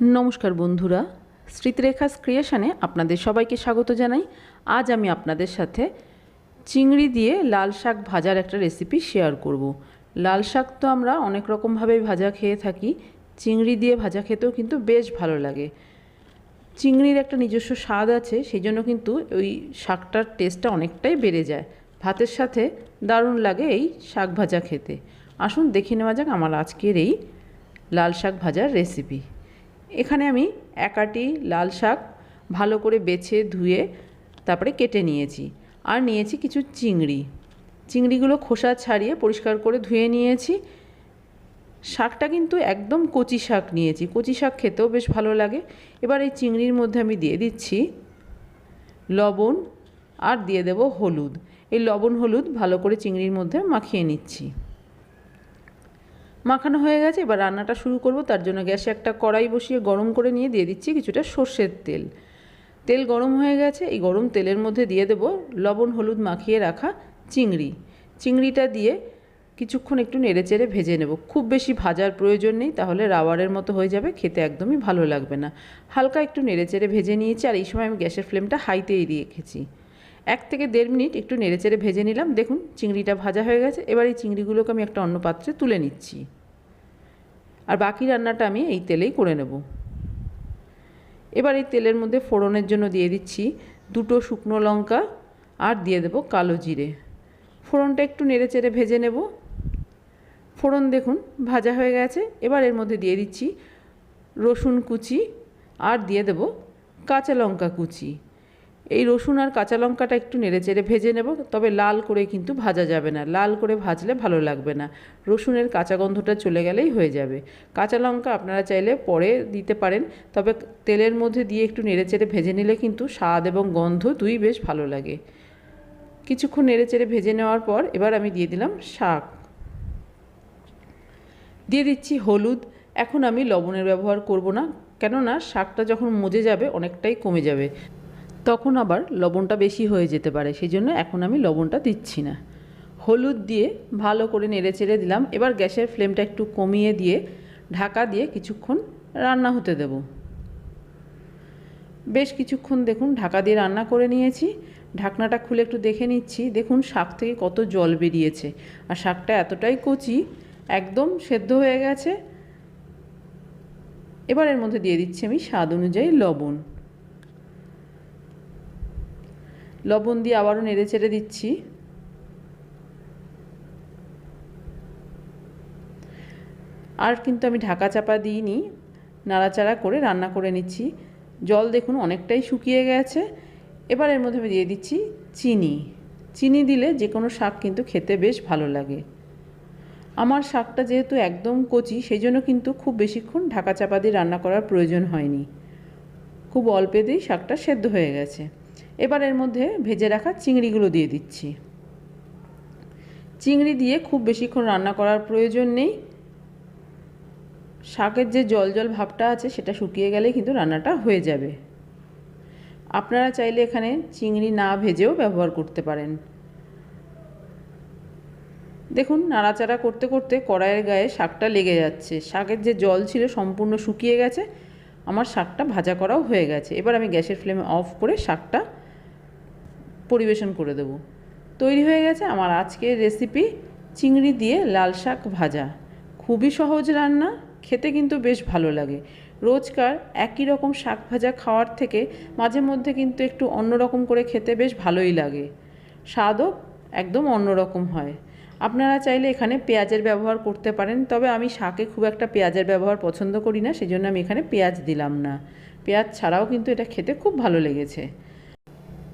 নমস্কার বন্ধুরা, স্মৃতিরেখাস ক্রিয়েশনে আপনাদের সবাইকে স্বাগত জানাই। আজ আমি আপনাদের সাথে চিংড়ি দিয়ে লাল শাক ভাজার একটা রেসিপি শেয়ার করব। লাল শাক তো আমরা অনেক রকমভাবে ভাজা খেয়ে থাকি, চিংড়ি দিয়ে ভাজা খেতেও কিন্তু বেশ ভালো লাগে। চিংড়ির একটা নিজস্ব স্বাদ আছে সেই জন্য কিন্তু ওই শাকটার টেস্টটা অনেকটাই বেড়ে যায়। ভাতের সাথে দারুণ লাগে এই শাক ভাজা খেতে। আসুন দেখে নেওয়া যাক আমার আজকের এই লাল শাক ভাজার রেসিপি এখানে আমি একাটি লাল শাক ভালো করে বেছে ধুয়ে তারপরে কেটে নিয়েছি। আর নিয়েছি কিছু চিংড়ি। চিংড়িগুলো খোসা ছাড়িয়ে পরিষ্কার করে ধুয়ে নিয়েছি। শাকটা কিন্তু একদম কচি শাক নিয়েছি। কচি শাক খেতেও বেশ ভালো লাগে। এবার এই চিংড়ির মধ্যে আমি দিয়ে দিচ্ছি লবণ আর দিয়ে দেব হলুদ। এই লবণ হলুদ ভালো করে চিংড়ির মধ্যে মাখিয়ে নিচ্ছি। মাখানো হয়ে গেছে, এবার রান্নাটা শুরু করব। তার জন্য গ্যাসে একটা কড়াই বসিয়ে গরম করে নিয়ে দিয়ে দিচ্ছি কিছুটা সর্ষের তেল। তেল গরম হয়ে গেছে, এই গরম তেলের মধ্যে দিয়ে দেব লবণ, হলুদ মাখিয়ে রাখা চিংড়ি। চিংড়িটা দিয়ে কিছুক্ষণ একটু নেড়েচেড়ে ভেজে নেব। খুব বেশি ভাজার প্রয়োজন নেই, তাহলে রাওয়ারের মতো হয়ে যাবে, খেতে একদমই ভালো লাগবে না। হালকা একটু নেড়েচেড়ে ভেজে নিয়েছি, আর এই সময় আমি গ্যাসের ফ্লেমটা হাইতেই রেখেছি। এক থেকে দেড় মিনিট একটু নেড়েচেড়ে ভেজে নিলাম। দেখুন, চিংড়িটা ভাজা হয়ে গেছে। এবার এই চিংড়িগুলোকে আমি একটা অন্য পাত্রে তুলে নিচ্ছি। আর বাকি রান্নাটা আমি এই তেলেই করে নেব। এবার এই তেলের মধ্যে ফোড়নের জন্য দিয়ে দিচ্ছি দুটো শুকনো লঙ্কা আর দিয়ে দেব কালো জিরে। ফোড়নটা একটু নেড়েচেড়ে ভেজে নেব। ফোড়ন দেখুন ভাজা হয়ে গেছে। এবার এর মধ্যে দিয়ে দিচ্ছি রসুন কুচি আর দিয়ে দেব কাঁচা লঙ্কা কুচি। এই রসুন আর কাঁচা লঙ্কাটা একটু নেড়ে চেড়ে ভেজে নেব, তবে লাল করে কিন্তু ভাজা যাবে না। লাল করে ভাজলে ভালো লাগবে না। রসুনের কাঁচা গন্ধটা চলে গেলেই হয়ে যাবে। কাঁচা লঙ্কা আপনারা চাইলে পরে দিতে পারেন, তবে তেলের মধ্যে দিয়ে একটু নেড়ে চেড়ে ভেজে নিলে কিন্তু স্বাদ এবং গন্ধ দুই বেশ ভালো লাগে। কিছুক্ষণ নেড়ে চেড়ে ভেজে নেওয়ার পর এবার আমি দিয়ে দিলাম শাক। দিয়ে দিচ্ছি হলুদ। এখন আমি লবণের ব্যবহার করব না, কেননা শাকটা যখন মজে যাবে অনেকটাই কমে যাবে। তখন আবার লবণটা বেশি হয়ে যেতে পারে সেই জন্য এখন আমি লবণটা দিচ্ছি না। হলুদ দিয়ে ভালো করে নেড়ে চেড়ে দিলাম, এবার গ্যাসের ফ্লেমটা একটু কমিয়ে দিয়ে ঢাকা দিয়ে কিছুক্ষণ রান্না হতে দেব। বেশ কিছুক্ষণ দেখুন, ঢাকা দিয়ে রান্না করে নিয়েছি, ঢাকনাটা খুলে একটু দেখে নিচ্ছি, দেখুন শাক থেকে কত জল বেরিয়েছে, আর শাকটা এতটাই কচি, একদম সেদ্ধ হয়ে গেছে। এবার এর মধ্যে দিয়ে দিচ্ছি আমি স্বাদ অনুযায়ী লবণ। লবণ দিয়ে আবারও নেড়ে চেড়ে দিচ্ছি। আর কিন্তু আমি ঢাকা চাপা দিইনি, নাড়াচাড়া করে রান্না করে নিচ্ছি। জল দেখুন অনেকটাই শুকিয়ে গেছে। এবার এর মধ্যে আমি দিয়ে দিচ্ছি চিনি। চিনি দিলে যে কোনো শাক কিন্তু খেতে বেশ ভালো লাগে। আমার শাকটা যেহেতু একদম কচি সেই জন্য কিন্তু খুব বেশিক্ষণ ঢাকা চাপা দিয়ে রান্না করার প্রয়োজন হয়নি। খুব অল্পেতেই শাকটা সেদ্ধ হয়ে গেছে। এবার এর মধ্যে ভেজে রাখা চিংড়িগুলো দিয়ে দিচ্ছি। চিংড়ি দিয়ে খুব বেশিক্ষণ রান্না করার প্রয়োজন নেই। শাকের যে জল জল ভাবটা আছে সেটা শুকিয়ে গেলে কিন্তু রান্নাটা হয়ে যাবে। আপনারা চাইলে এখানে চিংড়ি না ভেজেও ব্যবহার করতে পারেন। দেখুন, নাড়াচাড়া করতে করতে কড়াইয়ের গায়ে শাকটা লেগে যাচ্ছে। শাকের যে জল ছিল সম্পূর্ণ শুকিয়ে গেছে। আমার শাকটা ভাজা করাও হয়ে গেছে। এবার আমি গ্যাসের ফ্লেমে অফ করে শাকটা পরিবেশন করে দেব। তৈরি হয়ে গেছে আমার আজকের রেসিপি চিংড়ি দিয়ে লাল শাক ভাজা। খুবই সহজ রান্না, খেতে কিন্তু বেশ ভালো লাগে। রোজকার একই রকম শাক ভাজা খাওয়ার থেকে মাঝে মধ্যে কিন্তু একটু অন্যরকম করে খেতে বেশ ভালোই লাগে। স্বাদও একদম অন্যরকম হয়। আপনারা চাইলে এখানে পেঁয়াজের ব্যবহার করতে পারেন, তবে আমি শাকে খুব একটা পেঁয়াজের ব্যবহার পছন্দ করি না, সেজন্য আমি এখানে পেঁয়াজ দিলাম না। পেঁয়াজ ছাড়াও কিন্তু এটা খেতে খুব ভালো লেগেছে।